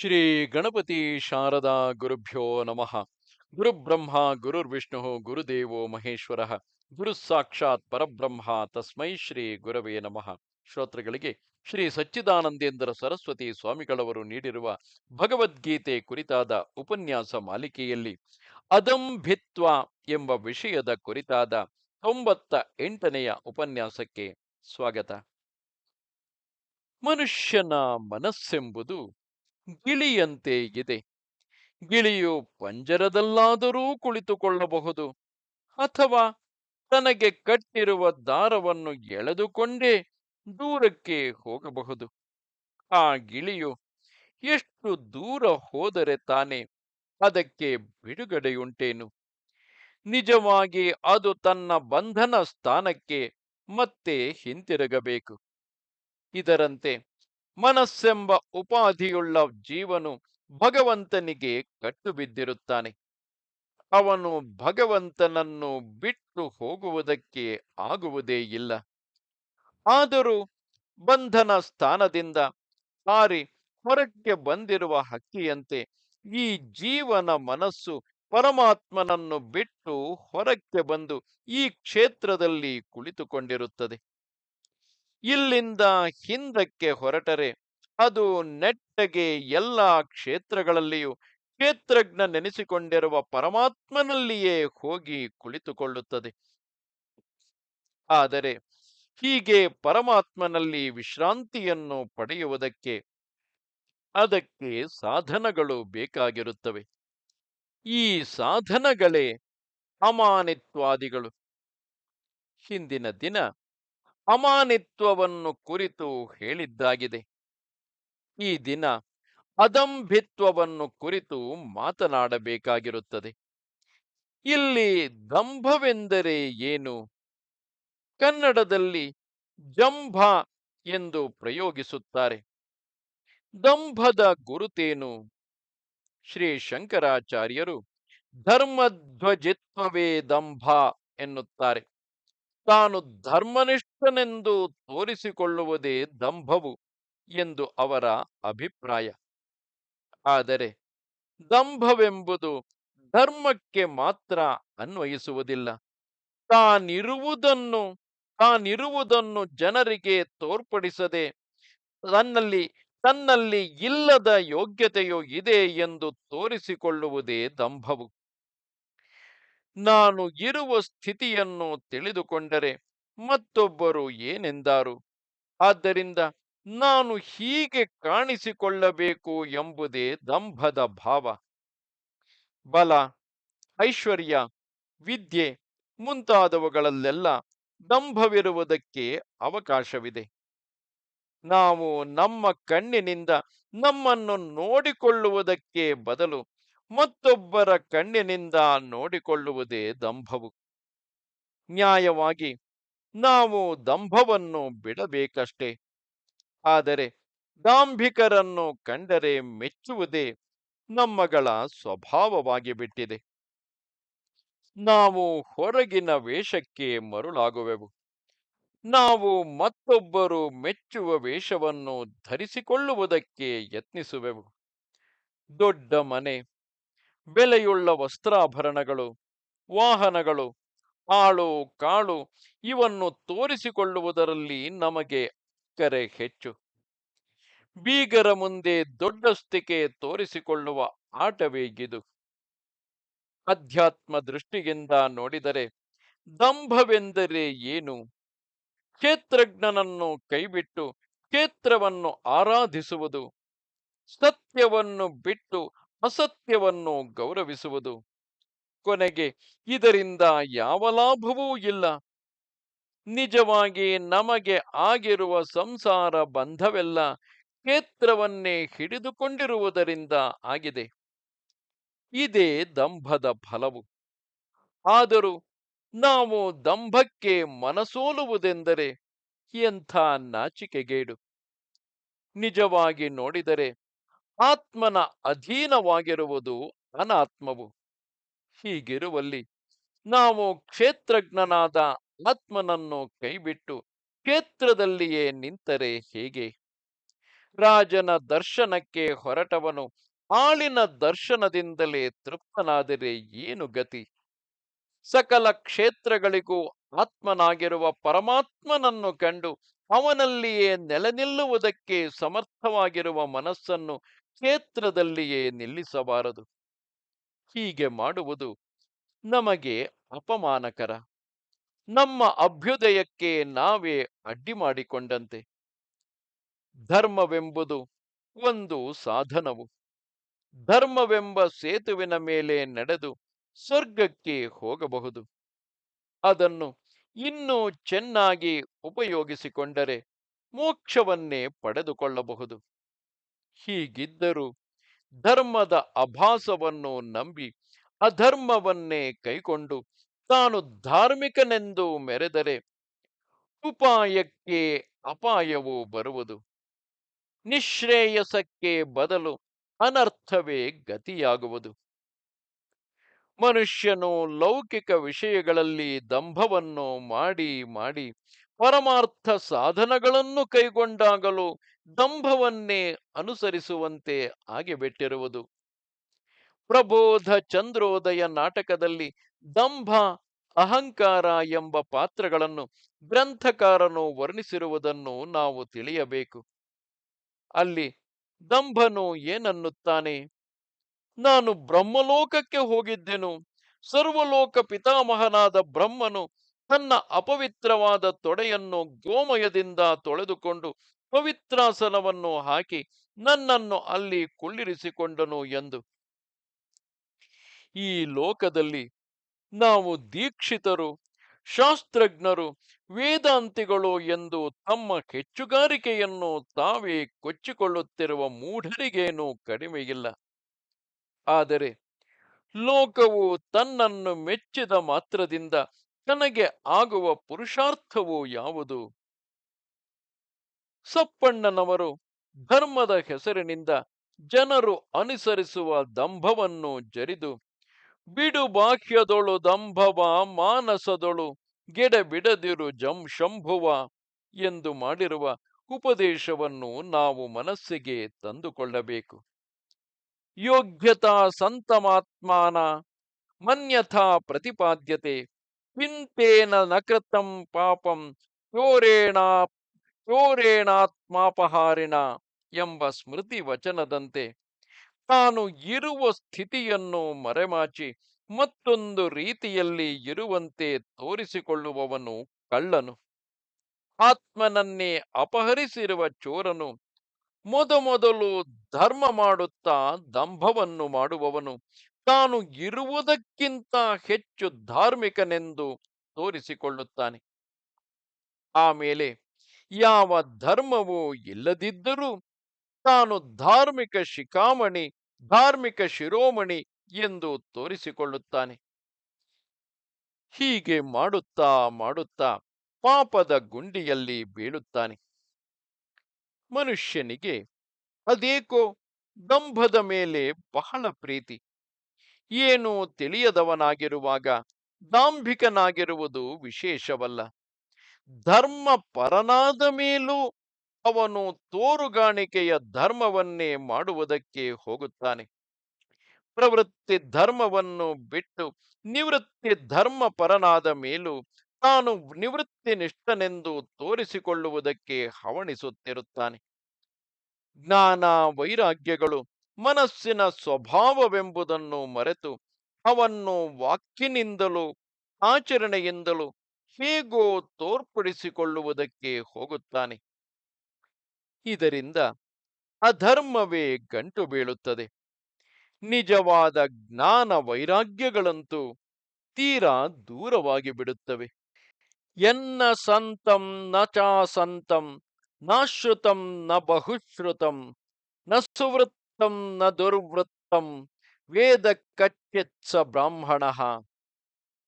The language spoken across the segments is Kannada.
ಶ್ರೀ ಗಣಪತಿ ಶಾರದಾ ಗುರುಭ್ಯೋ ನಮಃ. ಗುರುಬ್ರಹ್ಮ ಗುರುರ್ವಿಷ್ಣು ಗುರುದೇವೋ ಮಹೇಶ್ವರ, ಗುರು ಸಾಕ್ಷಾತ್ ಪರಬ್ರಹ್ಮ ತಸ್ಮೈ ಶ್ರೀ ಗುರವೇ ನಮಃ. ಶ್ರೋತೃಗಳಿಗೆ ಶ್ರೀ ಸಚ್ಚಿದಾನಂದೇಂದ್ರ ಸರಸ್ವತಿ ಸ್ವಾಮಿಗಳವರು ನೀಡಿರುವ ಭಗವದ್ಗೀತೆ ಕುರಿತಾದ ಉಪನ್ಯಾಸ ಮಾಲಿಕೆಯಲ್ಲಿ ಅದಂಭಿತ್ವ ಎಂಬ ವಿಷಯದ ಕುರಿತಾದ ತೊಂಬತ್ತ ಎಂಟನೆಯ ಉಪನ್ಯಾಸಕ್ಕೆ ಸ್ವಾಗತ. ಮನುಷ್ಯನ ಮನಸ್ಸೆಂಬುದು ಗಿಳಿಯಂತೆ ಇದೆ. ಗಿಳಿಯು ಪಂಜರದಲ್ಲಾದರೂ ಕುಳಿತುಕೊಳ್ಳಬಹುದು. ಅಥವಾ ತನಗೆ ಕಟ್ಟಿರುವ ದಾರವನ್ನು ಎಳೆದುಕೊಂಡೇ ದೂರಕ್ಕೆ ಹೋಗಬಹುದು. ಆ ಗಿಳಿಯು ಎಷ್ಟು ದೂರ ಹೋದರೆ ತಾನೆ ಅದಕ್ಕೆ ಬಿಡುಗಡೆಯುಂಟೇನು? ನಿಜವಾಗಿ ಅದು ತನ್ನ ಬಂಧನ ಸ್ಥಾನಕ್ಕೆ ಮತ್ತೆ ಹಿಂತಿರುಗಬೇಕು. ಇದರಂತೆ ಮನಸ್ಸೆಂಬ ಉಪಾಧಿಯುಳ್ಳ ಜೀವನು ಭಗವಂತನಿಗೆ ಕಟ್ಟು ಬಿದ್ದಿರುತ್ತಾನೆ ಅವನು ಭಗವಂತನನ್ನು ಬಿಟ್ಟು ಹೋಗುವುದಕ್ಕೆ ಆಗುವುದೇ ಇಲ್ಲ. ಆದರೂ ಬಂಧನ ಸ್ಥಾನದಿಂದ ಹಾರಿ ಹೊರಕ್ಕೆ ಬಂದಿರುವ ಹಕ್ಕಿಯಂತೆ ಈ ಜೀವನ ಮನಸ್ಸು ಪರಮಾತ್ಮನನ್ನು ಬಿಟ್ಟು ಹೊರಕ್ಕೆ ಬಂದು ಈ ಕ್ಷೇತ್ರದಲ್ಲಿ ಕುಳಿತುಕೊಂಡಿರುತ್ತದೆ. ಇಲ್ಲಿಂದ ಹಿಂದಕ್ಕೆ ಹೊರಟರೆ, ಅದು ನೆಟ್ಟಗೆ ಎಲ್ಲ ಕ್ಷೇತ್ರಗಳಲ್ಲಿಯೂ ಕ್ಷೇತ್ರಜ್ಞ ನೆನೆಸಿಕೊಂಡಿರುವ ಪರಮಾತ್ಮನಲ್ಲಿಯೇ ಹೋಗಿ ಕುಳಿತುಕೊಳ್ಳುತ್ತದೆ. ಆದರೆ ಹೀಗೆ ಪರಮಾತ್ಮನಲ್ಲಿ ವಿಶ್ರಾಂತಿಯನ್ನು ಪಡೆಯುವುದಕ್ಕೆ ಅದಕ್ಕೆ ಸಾಧನಗಳು ಬೇಕಾಗಿರುತ್ತವೆ. ಈ ಸಾಧನಗಳೇ ಅಮಾನಿತ್ವಾದಿಗಳು. ಹಿಂದಿನ ದಿನ ಅಮಾನಿತ್ವವನ್ನು ಕುರಿತು ಹೇಳಿದ್ದಾಗಿದೆ. ಈ ದಿನ ಅದಂಭಿತ್ವವನ್ನು ಕುರಿತು ಮಾತನಾಡಬೇಕಾಗಿರುತ್ತದೆ. ಇಲ್ಲಿ ದಂಭವೆಂದರೆ ಏನು? ಕನ್ನಡದಲ್ಲಿ ಜಂಭ ಎಂದು ಪ್ರಯೋಗಿಸುತ್ತಾರೆ. ದಂಭದ ಗುರುತೇನು? ಶ್ರೀ ಶಂಕರಾಚಾರ್ಯರು ಧರ್ಮಧ್ವಜಿತ್ವವೇ ದಂಭ ಎನ್ನುತ್ತಾರೆ. ತಾನು ಧರ್ಮನಿಷ್ಠನೆಂದು ತೋರಿಸಿಕೊಳ್ಳುವುದೇ ದಂಭವು ಎಂದು ಅವರ ಅಭಿಪ್ರಾಯ. ಆದರೆ ದಂಭವೆಂಬುದು ಧರ್ಮಕ್ಕೆ ಮಾತ್ರ ಅನ್ವಯಿಸುವುದಿಲ್ಲ. ತಾನಿರುವುದನ್ನು ತಾನಿರುವುದನ್ನು ಜನರಿಗೆ ತೋರ್ಪಡಿಸದೆ ತನ್ನಲ್ಲಿ ತನ್ನಲ್ಲಿ ಇಲ್ಲದ ಯೋಗ್ಯತೆಯು ಇದೆ ಎಂದು ತೋರಿಸಿಕೊಳ್ಳುವುದೇ ದಂಭವು. ನಾನು ಇರುವ ಸ್ಥಿತಿಯನ್ನು ತಿಳಿದುಕೊಂಡರೆ ಮತ್ತೊಬ್ಬರು ಏನೆಂದಾರು? ಆದ್ದರಿಂದ ನಾನು ಹೀಗೆ ಕಾಣಿಸಿಕೊಳ್ಳಬೇಕು ಎಂಬುದೇ ದಂಭದ ಭಾವ. ಬಲ, ಐಶ್ವರ್ಯ, ವಿದ್ಯೆ ಮುಂತಾದವುಗಳಲ್ಲೆಲ್ಲ ದಂಭವಿರುವುದಕ್ಕೆ ಅವಕಾಶವಿದೆ. ನಾವು ನಮ್ಮ ಕಣ್ಣಿನಿಂದ ನಮ್ಮನ್ನು ನೋಡಿಕೊಳ್ಳುವುದಕ್ಕೆ ಬದಲು ಮತ್ತೊಬ್ಬರ ಕಣ್ಣಿನಿಂದ ನೋಡಿಕೊಳ್ಳುವುದೇ ದಂಭವು. ನ್ಯಾಯವಾಗಿ ನಾವು ದಂಭವನ್ನು ಬಿಡಬೇಕಷ್ಟೆ. ಆದರೆ ದಾಂಭಿಕರನ್ನು ಕಂಡರೆ ಮೆಚ್ಚುವುದೇ ನಮ್ಮಗಳ ಸ್ವಭಾವವಾಗಿ ಬಿಟ್ಟಿದೆ. ನಾವು ಹೊರಗಿನ ವೇಷಕ್ಕೆ ಮರುಳಾಗುವೆವು. ನಾವು ಮತ್ತೊಬ್ಬರು ಮೆಚ್ಚುವ ವೇಷವನ್ನು ಧರಿಸಿಕೊಳ್ಳುವುದಕ್ಕೆ ಯತ್ನಿಸುವೆವು. ದೊಡ್ಡ ಮನೆ ಬೆಲೆಯುಳ್ಳ ವಸ್ತ್ರಾಭರಣಗಳು, ವಾಹನಗಳು ಆಳು ಕಾಳು ಇವನ್ನು ತೋರಿಸಿಕೊಳ್ಳುವುದರಲ್ಲಿ ನಮಗೆ ಕರೆ ಹೆಚ್ಚು. ಬೀಗರ ಮುಂದೆ ದೊಡ್ಡಸ್ತಿಕೆ ತೋರಿಸಿಕೊಳ್ಳುವ ಆಟವೇಗಿದು ಅಧ್ಯಾತ್ಮ ದೃಷ್ಟಿಯಿಂದ ನೋಡಿದರೆ ದಂಭವೆಂದರೆ ಏನು? ಕ್ಷೇತ್ರಜ್ಞನನ್ನು ಕೈಬಿಟ್ಟು ಕ್ಷೇತ್ರವನ್ನು ಆರಾಧಿಸುವುದು, ಸತ್ಯವನ್ನು ಬಿಟ್ಟು ಅಸತ್ಯವನ್ನು ಗೌರವಿಸುವುದು. ಕೊನೆಗೆ, ಇದರಿಂದ ಯಾವ ಲಾಭವೂ ಇಲ್ಲ. ನಿಜವಾಗಿ ನಮಗೆ ಆಗಿರುವ ಸಂಸಾರ ಬಂಧವೆಲ್ಲ ಕ್ಷೇತ್ರವನ್ನೇ ಹಿಡಿದುಕೊಂಡಿರುವುದರಿಂದ ಆಗಿದೆ. ಇದೇ ದಂಭದ ಫಲವು. ಆದರೂ ನಾವು ದಂಭಕ್ಕೆ ಮನಸೋಲುವುದೆಂದರೆ ಎಂಥ ನಾಚಿಕೆಗೇಡು. ನಿಜವಾಗಿ ನೋಡಿದರೆ ಆತ್ಮನ ಅಧೀನವಾಗಿರುವುದು ಅನಾತ್ಮವು ಹೀಗಿರುವಲ್ಲಿ ನಾವು ಕ್ಷೇತ್ರಜ್ಞನಾದ ಆತ್ಮನನ್ನು ಕೈಬಿಟ್ಟು ಕ್ಷೇತ್ರದಲ್ಲಿಯೇ ನಿಂತರೆ ಹೇಗೆ? ರಾಜನ ದರ್ಶನಕ್ಕೆ ಹೊರಟವನು ಆಳಿನ ದರ್ಶನದಿಂದಲೇ ತೃಪ್ತನಾದರೆ ಏನು ಗತಿ? ಸಕಲ ಕ್ಷೇತ್ರಗಳಿಗೂ ಆತ್ಮನಾಗಿರುವ ಪರಮಾತ್ಮನನ್ನು ಕಂಡು ಅವನಲ್ಲಿಯೇ ನೆಲೆ ನಿಲ್ಲುವುದಕ್ಕೆ ಸಮರ್ಥವಾಗಿರುವ ಮನಸ್ಸನ್ನು ಕ್ಷೇತ್ರದಲ್ಲಿಯೇ ನಿಲ್ಲಿಸಬಾರದು. ಹೀಗೆ ಮಾಡುವುದು ನಮಗೆ ಅಪಮಾನಕರ. ನಮ್ಮ ಅಭ್ಯುದಯಕ್ಕೆ ನಾವೇ ಅಡ್ಡಿ ಮಾಡಿಕೊಂಡಂತೆ. ಧರ್ಮವೆಂಬುದು ಒಂದು ಸಾಧನವು. ಧರ್ಮವೆಂಬ ಸೇತುವಿನ ಮೇಲೆ ನಡೆದು ಸ್ವರ್ಗಕ್ಕೆ ಹೋಗಬಹುದು. ಅದನ್ನು ಇನ್ನೂ ಚೆನ್ನಾಗಿ ಉಪಯೋಗಿಸಿಕೊಂಡರೆ ಮೋಕ್ಷವನ್ನೇ ಪಡೆದುಕೊಳ್ಳಬಹುದು. ಹೀಗಿದ್ದರೂ ಧರ್ಮದ ಅಭಾಸವನ್ನು ನಂಬಿ ಅಧರ್ಮವನ್ನೇ ಕೈಕೊಂಡು ತಾನು ಧಾರ್ಮಿಕನೆಂದು ಮೆರೆದರೆ ಉಪಾಯಕ್ಕೆ ಅಪಾಯವು ಬರುವುದು. ನಿಶ್ರೇಯಸಕ್ಕೆ ಬದಲು ಅನರ್ಥವೇ ಗತಿಯಾಗುವುದು. ಮನುಷ್ಯನು ಲೌಕಿಕ ವಿಷಯಗಳಲ್ಲಿ ದಂಭವನ್ನು ಮಾಡಿ ಮಾಡಿ ಪರಮಾರ್ಥ ಸಾಧನಗಳನ್ನು ಕೈಗೊಂಡಾಗಲೂ ದಂಭವನ್ನೇ ಅನುಸರಿಸುವಂತೆ ಆಗಿಬಿಟ್ಟಿರುವುದು. ಪ್ರಬೋಧ ಚಂದ್ರೋದಯ ನಾಟಕದಲ್ಲಿ ದಂಭ ಅಹಂಕಾರ ಎಂಬ ಪಾತ್ರಗಳನ್ನು ಗ್ರಂಥಕಾರನು ವರ್ಣಿಸಿರುವುದನ್ನು ನಾವು ತಿಳಿಯಬೇಕು. ಅಲ್ಲಿ ದಂಭನು ಏನನ್ನುತ್ತಾನೆ? ನಾನು ಬ್ರಹ್ಮಲೋಕಕ್ಕೆ ಹೋಗಿದ್ದೆನು. ಸರ್ವಲೋಕ ಪಿತಾಮಹನಾದ ಬ್ರಹ್ಮನು ತನ್ನ ಅಪವಿತ್ರವಾದ ತೊಡೆಯನ್ನು ಗೋಮಯದಿಂದ ತೊಳೆದುಕೊಂಡು ಪವಿತ್ರಾಸನವನ್ನು ಹಾಕಿ ನನ್ನನ್ನು ಅಲ್ಲಿ ಕುಳ್ಳಿರಿಸಿಕೊಂಡನು ಎಂದು. ಈ ಲೋಕದಲ್ಲಿ ನಾವು ದೀಕ್ಷಿತರು, ಶಾಸ್ತ್ರಜ್ಞರು, ವೇದಾಂತಿಗಳು ಎಂದು ತಮ್ಮ ಹೆಚ್ಚುಗಾರಿಕೆಯನ್ನು ತಾವೇ ಕೊಚ್ಚಿಕೊಳ್ಳುತ್ತಿರುವ ಮೂಢರಿಗೇನೂ ಕಡಿಮೆಯಿಲ್ಲ. ಆದರೆ ಲೋಕವು ತನ್ನನ್ನು ಮೆಚ್ಚಿದ ಮಾತ್ರದಿಂದ ತನಗೆ ಆಗುವ ಪುರುಷಾರ್ಥವು ಯಾವುದು? ಸಪ್ಪಣ್ಣನವರು ಧರ್ಮದ ಹೆಸರಿನಿಂದ ಜನರು ಅನುಸರಿಸುವ ದಂಭವನ್ನು ಜರಿದು, ಬಿಡು ಬಾಹ್ಯದೊಳು ದಂಭವ, ಮಾನಸದೊಳು ಗೆಡ ಬಿಡದಿರು ಜಂ ಶಂಭುವ ಎಂದು ಮಾಡಿರುವ ಉಪದೇಶವನ್ನು ನಾವು ಮನಸ್ಸಿಗೆ ತಂದುಕೊಳ್ಳಬೇಕು. ಯೋಗ್ಯತಾ ಸಂತಮಾತ್ಮಾನ ಮನ್ಯಥಾ ಪ್ರತಿಪಾದ್ಯತೆ. ಪಿಂತೇನ ನಕೃತಂ ಪಾಪಂ ಚೋರೇಣ ಚೋರೇಣಾತ್ಮಾಪಹಾರಿಣ ಎಂಬ ಸ್ಮೃತಿ ವಚನದಂತೆ ತಾನು ಇರುವ ಸ್ಥಿತಿಯನ್ನು ಮರೆಮಾಚಿ ಮತ್ತೊಂದು ರೀತಿಯಲ್ಲಿ ಇರುವಂತೆ ತೋರಿಸಿಕೊಳ್ಳುವವನು ಕಳ್ಳನು. ಆತ್ಮನನ್ನೇ ಅಪಹರಿಸಿರುವ ಚೋರನು ಮೊದಮೊದಲು ಧರ್ಮ ಮಾಡುತ್ತಾ ದಂಭವನ್ನು ಮಾಡುವವನು. ತಾನು ಇರುವುದಕ್ಕಿಂತ ಹೆಚ್ಚು ಧಾರ್ಮಿಕನೆಂದು ತೋರಿಸಿಕೊಳ್ಳುತ್ತಾನೆ. ಆಮೇಲೆ ಯಾವ ಧರ್ಮವೂ ಇಲ್ಲದಿದ್ದರೂ ತಾನು ಧಾರ್ಮಿಕ ಶಿಖಾಮಣಿ, ಧಾರ್ಮಿಕ ಶಿರೋಮಣಿ ಎಂದು ತೋರಿಸಿಕೊಳ್ಳುತ್ತಾನೆ. ಹೀಗೆ ಮಾಡುತ್ತಾ ಮಾಡುತ್ತಾ ಪಾಪದ ಗುಂಡಿಯಲ್ಲಿ ಬೀಳುತ್ತಾನೆ. ಮನುಷ್ಯನಿಗೆ ಅದೇಕೋ ದಂಭದ ಮೇಲೆ ಬಹಳ ಪ್ರೀತಿ. ಏನು ತಿಳಿಯದವನಾಗಿರುವಾಗ ದಾಂಭಿಕನಾಗಿರುವುದು ವಿಶೇಷವಲ್ಲ. ಧರ್ಮ ಪರನಾದ ಮೇಲೂ ಅವನು ತೋರುಗಾಣಿಕೆಯ ಧರ್ಮವನ್ನೇ ಮಾಡುವುದಕ್ಕೆ ಹೋಗುತ್ತಾನೆ. ಪ್ರವೃತ್ತಿ ಧರ್ಮವನ್ನು ಬಿಟ್ಟು ನಿವೃತ್ತಿ ಧರ್ಮ ಪರನಾದ ಮೇಲೂ ತಾನು ನಿವೃತ್ತಿ ನಿಷ್ಠನೆಂದು ತೋರಿಸಿಕೊಳ್ಳುವುದಕ್ಕೆ ಹವಣಿಸುತ್ತಿರುತ್ತಾನೆ. ಜ್ಞಾನ ವೈರಾಗ್ಯಗಳು ಮನಸ್ಸಿನ ಸ್ವಭಾವವೆಂಬುದನ್ನು ಮರೆತು ಅವನ್ನು ವಾಕ್ಯನಿಂದಲೂ ಆಚರಣೆಯಿಂದಲೂ ಹೇಗೋ ತೋರ್ಪಡಿಸಿಕೊಳ್ಳುವುದಕ್ಕೆ ಹೋಗುತ್ತಾನೆ. ಇದರಿಂದ ಅಧರ್ಮವೇ ಗಂಟು ಬೀಳುತ್ತದೆ. ನಿಜವಾದ ಜ್ಞಾನ ವೈರಾಗ್ಯಗಳಂತೂ ತೀರಾ ದೂರವಾಗಿ ಬಿಡುತ್ತವೆ. ಎನ್ನ ಸಂತಂ ನ ಚಾ ಸಂತಂ, ನ ಬಹುಶ್ರುತಂ, ನ ಸುವೃತ್ತಂ ನ ದುರ್ವೃತ್ತಂ, ವೇದ ಕಚ್ಚಿತ್ಸ ಬ್ರಾಹ್ಮಣ.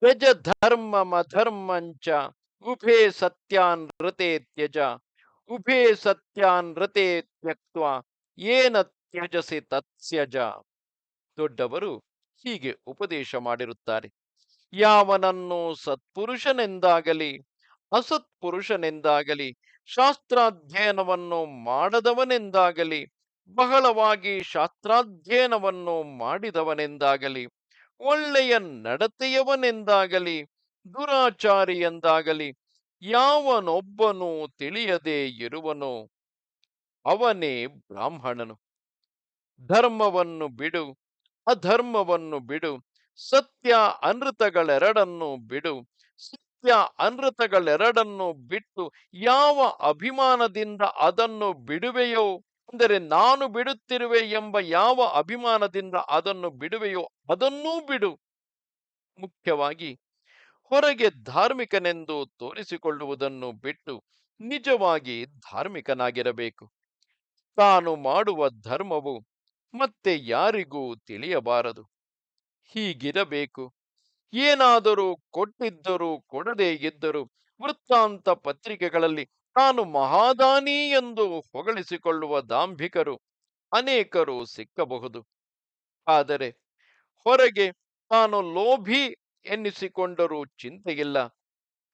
ತ್ಯಜ ಧರ್ಮಮಧರ್ಮಂಚ ಉಭೇ ಸತ್ಯಾನ್ ಋತೆ ತ್ಯಜ, ಉಭೇ ಸತ್ಯಾನ್ ಋತೆ ತ್ಯಕ್ತ್ವ, ಏನ ತ್ಯಜಸಿ ತತ್ಸ್ಯಜ. ದೊಡ್ಡವರು ಹೀಗೆ ಉಪದೇಶ ಮಾಡಿರುತ್ತಾರೆ. ಯಾವನನ್ನು ಸತ್ಪುರುಷನೆಂದಾಗಲಿ, ಅಸತ್ಪುರುಷನೆಂದಾಗಲಿ, ಶಾಸ್ತ್ರಾಧ್ಯಯನವನ್ನು ಮಾಡದವನೆಂದಾಗಲಿ, ಬಹಳವಾಗಿ ಶಾಸ್ತ್ರಾಧ್ಯಯನವನ್ನು ಮಾಡಿದವನೆಂದಾಗಲಿ, ಒಳ್ಳೆಯ ನಡತೆಯವನೆಂದಾಗಲಿ, ದುರಾಚಾರಿಯೆಂದಾಗಲಿ, ಯಾವನೊಬ್ಬನು ತಿಳಿಯದೇ ಇರುವನು ಅವನೇ ಬ್ರಾಹ್ಮಣನು. ಧರ್ಮವನ್ನು ಬಿಡು, ಅಧರ್ಮವನ್ನು ಬಿಡು ಸತ್ಯ ಅನೃತಗಳೆರಡನ್ನು ಬಿಡು. ಸತ್ಯ ಅನೃತಗಳೆರಡನ್ನು ಬಿಟ್ಟು ಯಾವ ಅಭಿಮಾನದಿಂದ ಅದನ್ನು ಬಿಡುವೆಯೋ, ಅಂದರೆ ನಾನು ಬಿಡುತ್ತಿರುವೆ ಎಂಬ ಯಾವ ಅಭಿಮಾನದಿಂದ ಅದನ್ನು ಬಿಡುವೆಯೋ ಅದನ್ನೂ ಬಿಡು. ಮುಖ್ಯವಾಗಿ ಹೊರಗೆ ಧಾರ್ಮಿಕನೆಂದು ತೋರಿಸಿಕೊಳ್ಳುವುದನ್ನು ಬಿಟ್ಟು ನಿಜವಾಗಿ ಧಾರ್ಮಿಕನಾಗಿರಬೇಕು. ತಾನು ಮಾಡುವ ಧರ್ಮವು ಮತ್ತೆ ಯಾರಿಗೂ ತಿಳಿಯಬಾರದು. ಹೀಗಿರಬೇಕು. ಏನಾದರೂ ಕೊಟ್ಟಿದ್ದರೂ ಕೊಡದೇ ಇದ್ದರೂ ವೃತ್ತಾಂತ ಪತ್ರಿಕೆಗಳಲ್ಲಿ ತಾನು ಮಹಾದಾನಿ ಎಂದು ಹೊಗಳಿಸಿಕೊಳ್ಳುವ ದಾಂಭಿಕರು ಅನೇಕರು ಸಿಕ್ಕಬಹುದು. ಆದರೆ ಹೊರಗೆ ತಾನು ಲೋಭಿ ಎನ್ನಿಸಿಕೊಂಡರೂ ಚಿಂತೆಯಿಲ್ಲ.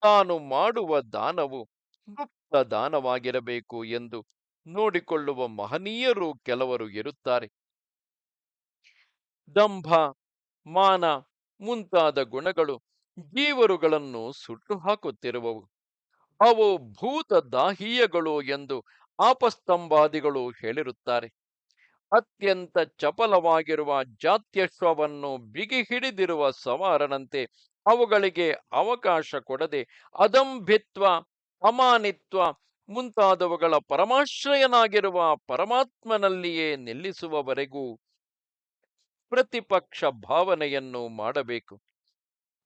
ತಾನು ಮಾಡುವ ದಾನವು ಗುಪ್ತ ದಾನವಾಗಿರಬೇಕು ಎಂದು ನೋಡಿಕೊಳ್ಳುವ ಮಹನೀಯರು ಕೆಲವರು ಇರುತ್ತಾರೆ. ದಂಭ ಮಾನ ಮುಂತಾದ ಗುಣಗಳು ಜೀವರುಗಳನ್ನು ಸುಟ್ಟು ಹಾಕುತ್ತಿರುವವು ಅವು ಭೂತ ದಾಹೀಯಗಳು ಎಂದು ಆಪಸ್ತಂಭಾದಿಗಳು ಹೇಳಿರುತ್ತಾರೆ. ಅತ್ಯಂತ ಚಪಲವಾಗಿರುವ ಜಾತ್ಯಶ್ವವನ್ನು ಬಿಗಿ ಹಿಡಿದಿರುವ ಸವಾರನಂತೆ ಅವುಗಳಿಗೆ ಅವಕಾಶ ಕೊಡದೆ ಅದಂಭಿತ್ವ, ಅಮಾನಿತ್ವ ಮುಂತಾದವುಗಳ ಪರಮಾಶ್ರಯನಾಗಿರುವ ಪರಮಾತ್ಮನಲ್ಲಿಯೇ ನಿಲ್ಲಿಸುವವರೆಗೂ ಪ್ರತಿಪಕ್ಷ ಭಾವನೆಯನ್ನು ಮಾಡಬೇಕು.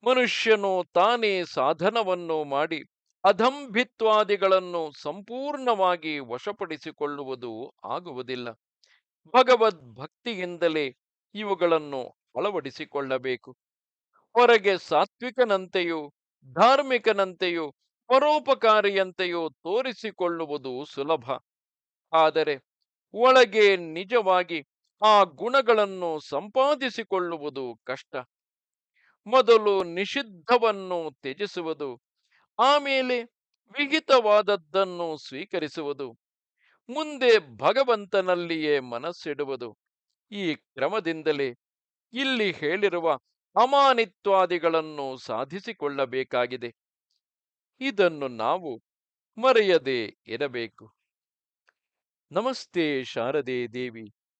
ಮನುಷ್ಯನು ತಾನೇ ಸಾಧನವನ್ನು ಮಾಡಿ ಅಧಂಭಿತ್ವಾದಿಗಳನ್ನು ಸಂಪೂರ್ಣವಾಗಿ ವಶಪಡಿಸಿಕೊಳ್ಳುವುದು ಆಗುವುದಿಲ್ಲ. ಭಗವದ್ ಭಕ್ತಿಯಿಂದಲೇ ಇವುಗಳನ್ನು ಅಳವಡಿಸಿಕೊಳ್ಳಬೇಕು. ಹೊರಗೆ ಸಾತ್ವಿಕನಂತೆಯೂ ಧಾರ್ಮಿಕನಂತೆಯೂ ಪರೋಪಕಾರಿಯಂತೆಯೂ ತೋರಿಸಿಕೊಳ್ಳುವುದು ಸುಲಭ. ಆದರೆ ಒಳಗೆ ನಿಜವಾಗಿ ಆ ಗುಣಗಳನ್ನು ಸಂಪಾದಿಸಿಕೊಳ್ಳುವುದು ಕಷ್ಟ. ಮೊದಲು ನಿಷಿದ್ಧವನ್ನು ತ್ಯಜಿಸುವುದು, ಆಮೇಲೆ ವಿಹಿತವಾದದ್ದನ್ನು ಸ್ವೀಕರಿಸುವುದು, ಮುಂದೆ ಭಗವಂತನಲ್ಲಿಯೇ ಮನಸ್ಸಿಡುವುದು. ಈ ಕ್ರಮದಿಂದಲೇ ಇಲ್ಲಿ ಹೇಳಿರುವ ಅಮಾನಿತ್ವಾದಿಗಳನ್ನು ಸಾಧಿಸಿಕೊಳ್ಳಬೇಕಾಗಿದೆ. ಇದನ್ನು ನಾವು ಮರೆಯದೆ ಇರಬೇಕು. ನಮಸ್ತೆ ಶಾರದೆ ದೇವಿ.